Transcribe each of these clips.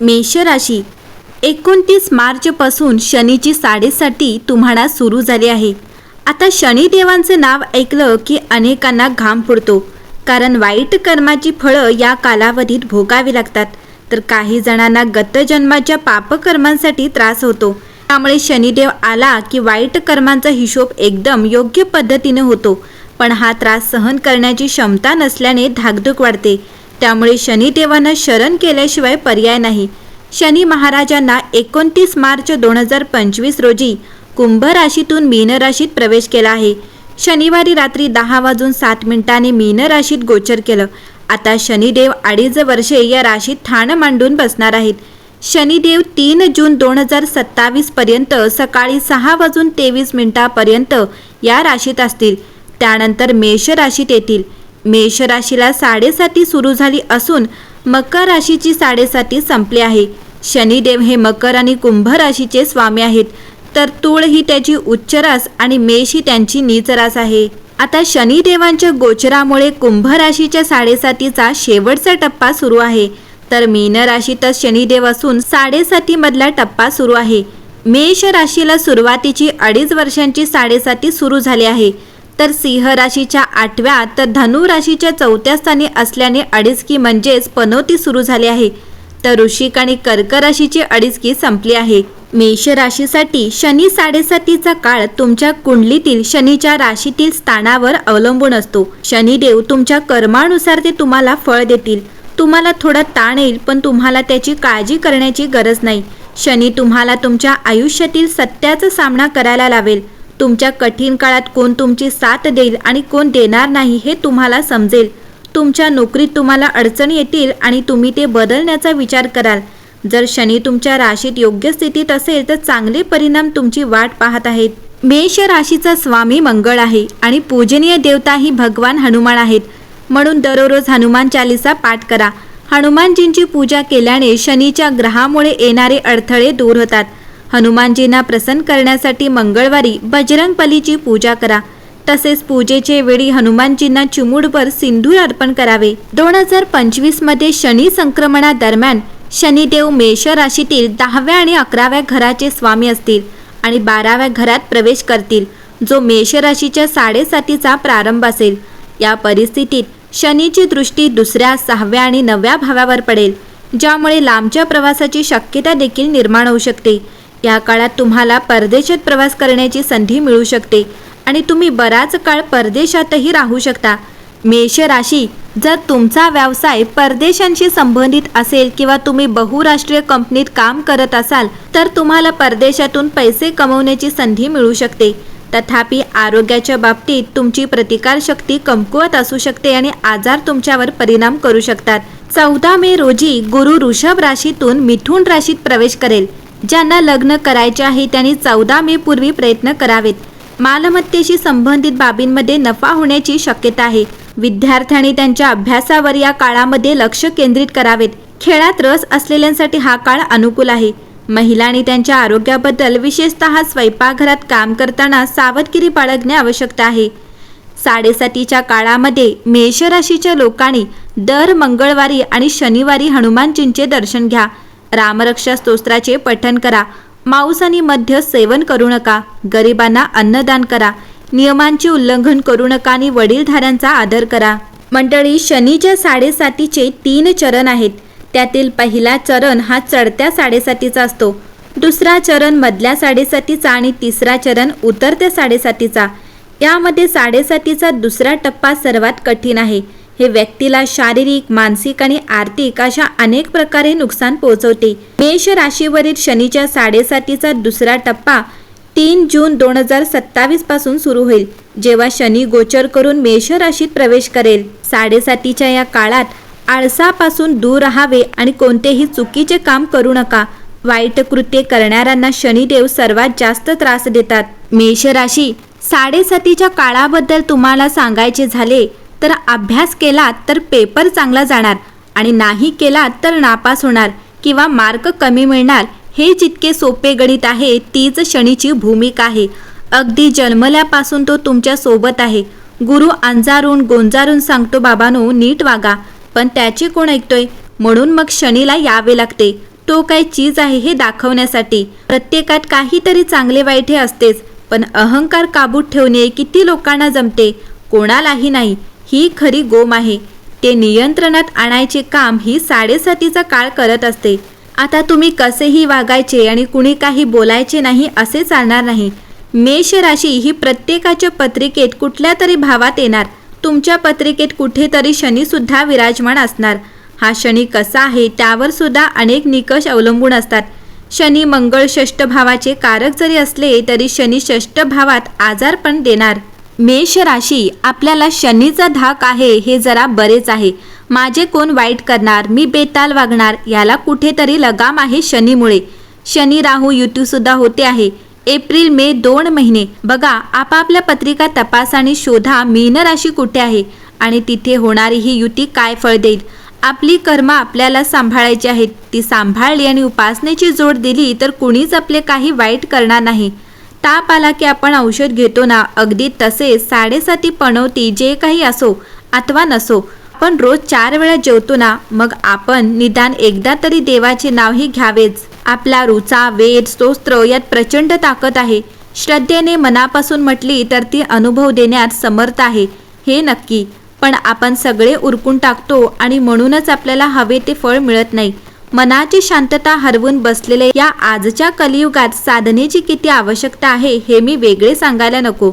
मेष राशी एकोणतीस मार्चपासून शनीची साडेसाती तुम्हाला सुरू झाली आहे. आता शनिदेवांचं नाव ऐकलं की अनेकांना घाम फुडतो. कारण वाईट कर्माची फळं या कालावधीत भोगावी लागतात. तर काही जणांना गतजन्माच्या पापकर्मांसाठी त्रास होतो. त्यामुळे शनिदेव आला की वाईट कर्मांचा हिशोब एकदम योग्य पद्धतीने होतो. पण हा त्रास सहन करण्याची क्षमता नसल्याने धाकधूक वाढते. त्यामुळे शनिदेवांना शरण केल्याशिवाय पर्याय नाही. शनी महाराजांना एकोणतीस मार्च दोन हजार पंचवीस रोजी कुंभ राशीतून मीन राशीत प्रवेश केला आहे. शनिवारी रात्री दहा वाजून सात मिनिटांनी मीन राशीत गोचर केलं. आता शनिदेव अडीच वर्षे या राशीत ठाण मांडून बसणार आहेत. शनिदेव तीन जून दोन हजार सत्तावीस पर्यंत सकाळी सहा वाजून तेवीस मिनिटापर्यंत या राशीत असतील. त्यानंतर मेष राशीत येतील. मेष राशीला साडेसाती सुरू झाली असून मकर राशीची साडेसाती संपली आहे. शनिदेव हे मकर आणि कुंभ राशीचे स्वामी आहेत. तर तूळ ही त्याची उच्च रास आणि मेष ही त्यांची नीच रास आहे. आता शनिदेवांच्या गोचरामुळे कुंभ राशीच्या साडेसातीचा शेवटचा टप्पा सुरू आहे. तर मीन राशीतच शनिदेव असून साडेसाती मधला टप्पा सुरू आहे. मेष राशीला सुरुवातीची अडीच वर्षांची साडेसाती सुरू झाली आहे. तर सिंह राशीच्या आठव्या तर धनु राशीच्या चौथ्या स्थानी असल्याने अडीचकी म्हणजेच पनोती सुरू झाली आहे. तर ऋषिक आणि कर्क राशीची अडीचकी संपली आहे. मेष राशीसाठी शनी साडेसातीचा काळ तुमच्या कुंडलीतील शनीच्या राशीतील स्थानावर अवलंबून असतो. शनिदेव तुमच्या कर्मानुसार ते तुम्हाला फळ देतील. तुम्हाला थोडा ताण येईल पण तुम्हाला त्याची काळजी करण्याची गरज नाही. शनी तुम्हाला तुमच्या आयुष्यातील सत्याचा सामना करायला लावेल. तुमच्या कठीण काळात कोण तुमची साथ देईल आणि कोण देणार नाही हे तुम्हाला समजेल. तुमच्या नोकरीत तुम्हाला अडचणी येतील आणि तुम्ही ते बदलण्याचा विचार कराल. जर शनी तुमच्या राशीत योग्य स्थितीत असेल तर चांगले परिणाम तुमची वाट पाहत आहेत. मेष राशीचा स्वामी मंगळ आहे आणि पूजनीय देवता ही भगवान हनुमान आहेत. म्हणून दररोज हनुमान चालिसा पाठ करा. हनुमानजींची पूजा केल्याने शनीच्या ग्रहामुळे येणारे अडथळे दूर होतात. हनुमानजींना प्रसन्न करण्यासाठी मंगळवारी बजरंगबलीची पूजा करा. तसेच पूजेचे वेळी हनुमानजींना चिमूडभर सिंदूर अर्पण करावे. दोन हजार पंचवीसमध्ये शनी संक्रमणादरम्यान शनिदेव मेष राशीतील दहाव्या आणि अकराव्या घराचे स्वामी असतील आणि बाराव्या घरात प्रवेश करतील जो मेष राशीच्या साडेसातीचा प्रारंभ असेल. या परिस्थितीत शनीची दृष्टी दुसऱ्या सहाव्या आणि नवव्या भावावर पडेल ज्यामुळे लांबच्या प्रवासाची शक्यता देखील निर्माण होऊ शकते. या काळात तुम्हाला परदेशात प्रवास करण्याची संधी मिळू शकते आणि तुम्ही बराच काळ परदेशातही राहू शकता. मेष राशी जर तुमचा व्यवसाय परदेशांशी संबंधित असेल किंवा तुम्ही बहुराष्ट्रीय कंपनीत काम करत असाल तर तुम्हाला परदेशातून पैसे कमवण्याची संधी मिळू शकते. तथापि आरोग्याच्या बाबतीत तुमची प्रतिकारशक्ती कमकुवत असू शकते आणि आजार तुमच्यावर परिणाम करू शकतात. चौदा मे रोजी गुरु ऋषभ राशीतून मिथुन राशीत प्रवेश करेल. ज्यांना लग्न करायचे आहे त्यांनी चौदा मे पूर्वी प्रयत्न करावेत. मालमत्तेशी संबंधित बाबींमध्ये नफा होण्याची शक्यता आहे. विद्यार्थ्यांनी त्यांच्या अभ्यासावर या काळामध्ये लक्ष केंद्रित करावेत. खेळात रस असलेल्यांसाठी हा काळ अनुकूल आहे. महिलांनी त्यांच्या आरोग्याबद्दल विशेषतः स्वयंपाकघरात काम करताना सावधगिरी बाळगणे आवश्यकता आहे. साडेसातीच्या काळामध्ये मेष राशीच्या लोकांनी दर मंगळवारी आणि शनिवारी हनुमानजींचे दर्शन घ्या. रामरक्षा स्तोत्राचे पठण करा. मांस आणि मध्य सेवन करू नका. गरिबांना अन्नदान करा. नियमांचे उल्लंघन करू नका आणि वडीलधाऱ्यांचा आदर करा. मंडळी शनीच्या साडेसातीचे तीन चरण आहेत. त्यातील पहिला चरण हा चढत्या साडेसातीचा असतो. दुसरा चरण मधल्या साडेसातीचा आणि तिसरा चरण उतरत्या साडेसातीचा. यामध्ये साडेसातीचा दुसरा टप्पा सर्वात कठीण आहे. हे व्यक्तीला शारीरिक मानसिक आणि आर्थिक अशा अनेक प्रकारे नुकसान पोहोचवते. मेष राशीवरील शनीच्या साडेसातीचा दुसरा टप्पा तीन जून दोन हजार सत्तावीसपासून सुरू होईल जेव्हा शनी गोचर करून मेष राशीत प्रवेश करेल. साडेसातीच्या या काळात आळसापासून दूर राहावे आणि कोणतेही चुकीचे काम करू नका. वाईट कृत्ये करणाऱ्यांना शनिदेव सर्वात जास्त त्रास देतात. मेष राशी साडेसातीच्या काळाबद्दल तुम्हाला सांगायचे झाले तर अभ्यास केला तर पेपर चांगला जाणार आणि नाही केला तर नापास होणार किंवा मार्क कमी मिळणार हे जितके सोपे गणित आहे तीच शनीची भूमिका आहे. अगदी जन्मल्यापासून तो तुमच्यासोबत आहे. गुरु अंजारून गोंजारून सांगतो बाबानो नीट वागा. पण त्याची कोण ऐकतोय? म्हणून मग शनीला यावे लागते. तो काय चीज आहे हे दाखवण्यासाठी. प्रत्येकात काहीतरी चांगले वाईट हे असतेच. पण अहंकार काबूत ठेवणे किती लोकांना जमते? कोणालाही नाही. ही खरी गोम आहे. ते नियंत्रणात आणायचे काम ही साडेसातीचा काळ करत असते. आता तुम्ही कसेही वागायचे आणि कुणी काही बोलायचे नाही असे चालणार नाही. मेष राशी ही प्रत्येकाच्या पत्रिकेत कुठल्या तरी भावात येणार. तुमच्या पत्रिकेत कुठेतरी शनीसुद्धा विराजमान असणार. हा शनी कसा आहे त्यावर सुद्धा अनेक निकष अवलंबून असतात. शनी मंगळ षष्ठ भावाचे कारक जरी असले तरी शनी षष्ठ भावात आजार पण देणार. मेष राशी आपल्याला शनीचा धाक आहे हे जरा बरेच आहे. माझे कोण वाईट करणार? मी बेताल वागणार? याला कुठेतरी लगाम आहे शनीमुळे. शनी राहू युती सुद्धा होते आहे. एप्रिल मे दोन महिने. बघा आपापल्या पत्रिका तपास आणि शोधा मीन राशी कुठे आहे? आणि तिथे होणारी ही युती काय फळ देईल? आपली कर्म आपल्याला सांभाळायची आहेत. ती सांभाळली आणि उपासनेची जोड दिली तर कुणीच आपले काही वाईट करणार नाही. ताप आला की आपण औषध घेतो ना अगदी तसेच साडेसाती पणवती जे काही असो अथवा नसो आपण रोज चार वेळा जेवतो ना मग आपण निदान एकदा तरी देवाचे नावही घ्यावेच. आपला रुचा वेद स्तोत्र यात प्रचंड ताकद आहे. श्रद्धेने मनापासून म्हटली तर ती अनुभव देण्यात समर्थ आहे. हे नक्की. पण आपण सगळे उरकून टाकतो आणि म्हणूनच आपल्याला हवे ते फळ मिळत नाही. मनाची शांतता हरवून बसलेल्या या आजच्या कलियुगात साधनेची किती आवश्यकता आहे हे मी वेगळे सांगायला नको.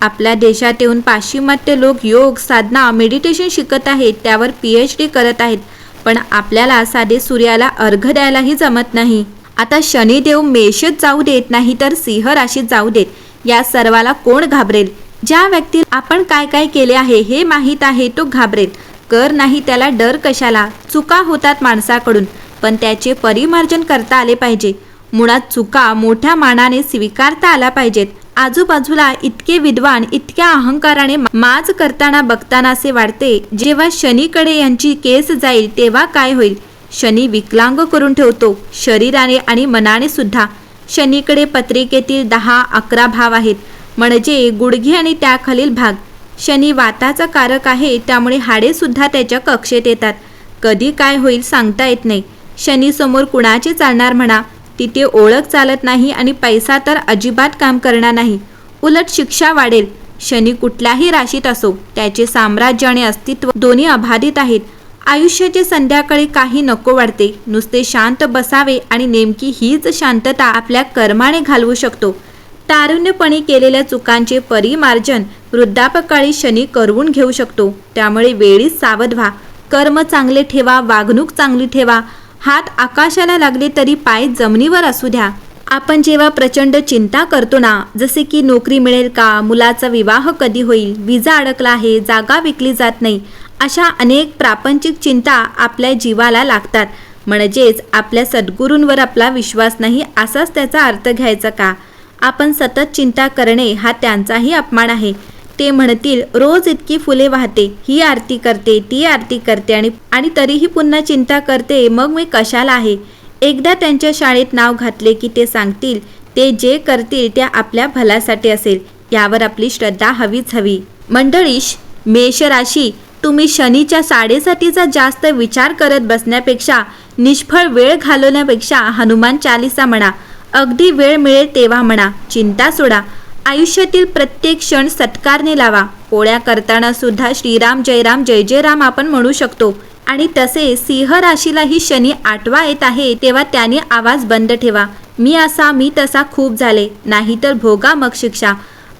आपल्या देशात येऊन पाश्चिमात्य लोक योग साधना मेडिटेशन शिकत आहेत त्यावर पी एच डी करत आहेत. पण आपल्याला साधे सूर्याला अर्घ द्यायलाही जमत नाही. आता शनिदेव मेषच जाऊ देत नाही तर सिंह राशीत जाऊ देत. या सर्वाला कोण घाबरेल? ज्या व्यक्ती आपण काय काय केले आहे हे माहीत आहे तो घाबरेल. कर नाही त्याला डर कशाला? चुका होतात माणसाकडून. पण त्याचे परिमार्जन करता आले पाहिजे. मुळात चुका मोठ्या मानाने स्वीकारता आला पाहिजेत. आजूबाजूला इतके विद्वान इतक्या अहंकाराने माज करताना बघताना असे वाटते जेव्हा शनीकडे यांची केस जाईल तेव्हा काय होईल? शनी विकलांग करून ठेवतो शरीराने आणि मनाने सुद्धा. शनीकडे पत्रिकेतील दहा अकरा भाव आहेत. म्हणजे गुडघे आणि त्याखालील भाग. शनी वाताचा कारक आहे त्यामुळे हाडे सुद्धा त्याच्या कक्षेत येतात. कधी काय होईल सांगता येत नाही. शनी समोर कुणाचे चालणार म्हणा तिथे ओळख चालत नाही आणि पैसा तर अजिबात काम करणार नाही. उलट शिक्षा वाढेल. शनी कुठल्याही राशीत असो त्याचे साम्राज्य आणि अस्तित्व दोन्ही अबाधित आहेत. आयुष्याचे संध्याकाळी काही नको वाटते नुसते शांत बसावे आणि नेमकी हीच शांतता आपल्या कर्माने घालवू शकतो. तारुण्यपणी केलेल्या चुकांचे परिमार्जन वृद्धापकाळी शनी करवून घेऊ शकतो. त्यामुळे वेळीच सावध व्हा. कर्म चांगले ठेवा वागणूक चांगली ठेवा. हात आकाशाला लागले तरी पाय जमिनीवर असू द्या. आपण जेव्हा प्रचंड चिंता करतो ना जसे की नोकरी मिळेल का मुलाचा विवाह कधी होईल विजा अडकला आहे जागा विकली जात नाही अशा अनेक प्रापंचिक चिंता आपल्या जीवाला लागतात. म्हणजेच आपल्या सद्गुरूंवर आपला विश्वास नाही असाच त्याचा अर्थ घ्यायचा का? आपण सतत चिंता करणे हा त्यांचाही अपमान आहे. ते म्हणतील रोज इतकी फुले वाहते ही आरती करते ती आरती करते आणि आणि तरीही पुन्हा चिंता करते मग मी कशाला आहे? एकदा त्यांच्या शाळेत नाव घातले की ते सांगतील ते जे करतील त्या आपल्या भल्यासाठी असेल यावर आपली श्रद्धा हवीच हवी. मंडळीश मेष राशी तुम्ही शनीच्या साडेसातीचा जास्त विचार करत बसण्यापेक्षा निष्फळ वेळ घालवण्यापेक्षा हनुमान चालिसा म्हणा. अगदी वेळ मिळेल तेव्हा म्हणा. चिंता सोडा. आयुष्यातील प्रत्येक क्षण सत्कारने लावा. पोळ्या करताना सुद्धा श्रीराम जयराम जय जय राम आपण म्हणू शकतो. आणि तसे सिंह राशीलाही शनी आठवा येत आहे तेव्हा त्याने आवाज बंद ठेवा. मी असा मी तसा खूप झाले. नाहीतर भोगा मग शिक्षा.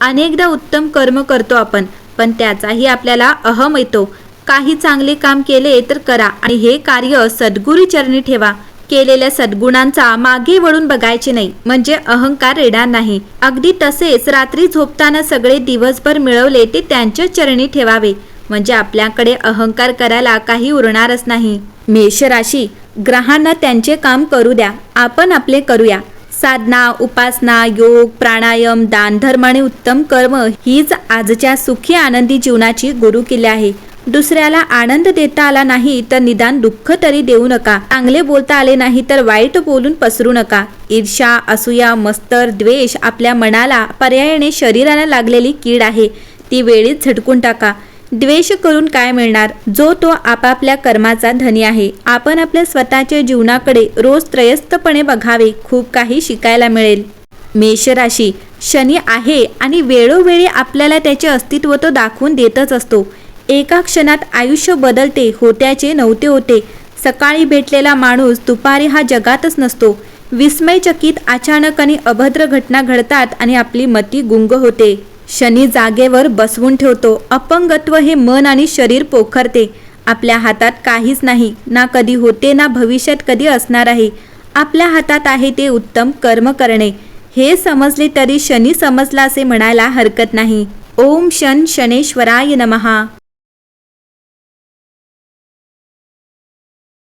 अनेकदा उत्तम कर्म करतो आपण पण त्याचाही आपल्याला अहम येतो. काही चांगले काम केले तर करा आणि हे कार्य सद्गुरी चरणी ठेवा. केलेल्या सद्गुणांचा मागे वळून बघायचे नाही म्हणजे अहंकार येणार नाही. अगदी तसेच रात्री झोपताना सगळे दिवसभर मिळवले ते त्यांच्या चरणी ठेवावे म्हणजे आपल्याकडे अहंकार करायला काही उरणारच नाही. मेष राशी ग्रहांना त्यांचे काम करू द्या आपण आपले करूया. साधना उपासना योग प्राणायाम दानधर्म आणि उत्तम कर्म हीच आजच्या सुखी आनंदी जीवनाची गुरुकिल्ली आहे. दुसऱ्याला आनंद देता आला नाही तर निदान दुःख तरी देऊ नका. चांगले बोलता आले नाही तर वाईट बोलून पसरू नका. ईर्षा असूया मस्तर द्वेष आपल्या मनाला पर्यायाने शरीराला लागलेली कीड आहे. ती वेळीच झटकून टाका. द्वेष करून काय मिळणार? जो तो आपापल्या कर्माचा धनी आहे. आपण आपल्या स्वतःच्या जीवनाकडे रोज त्रयस्थपणे बघावे. खूप काही शिकायला मिळेल. मेषराशी शनी आहे आणि वेळोवेळी आपल्याला त्याचे अस्तित्व तो दाखवून देतच असतो. एका क्षणात आयुष्य बदलते होत्याचे नव्हते होते. सकाळी भेटलेला माणूस दुपारी हा जगातच नसतो. विस्मयचकित अचानक आणि अभद्र घटना घडतात आणि आपली मती गुंग होते. शनी जागेवर बसवून ठेवतो. अपंगत्व हे मन आणि शरीर पोखरते. आपल्या हातात काहीच नाही. ना कधी होते ना भविष्यात कधी असणार आहे. आपल्या हातात आहे ते उत्तम कर्म करणे. हे समजले तरी शनी समजला असे म्हणायला हरकत नाही. ओम शन शनेश्वराय नमहा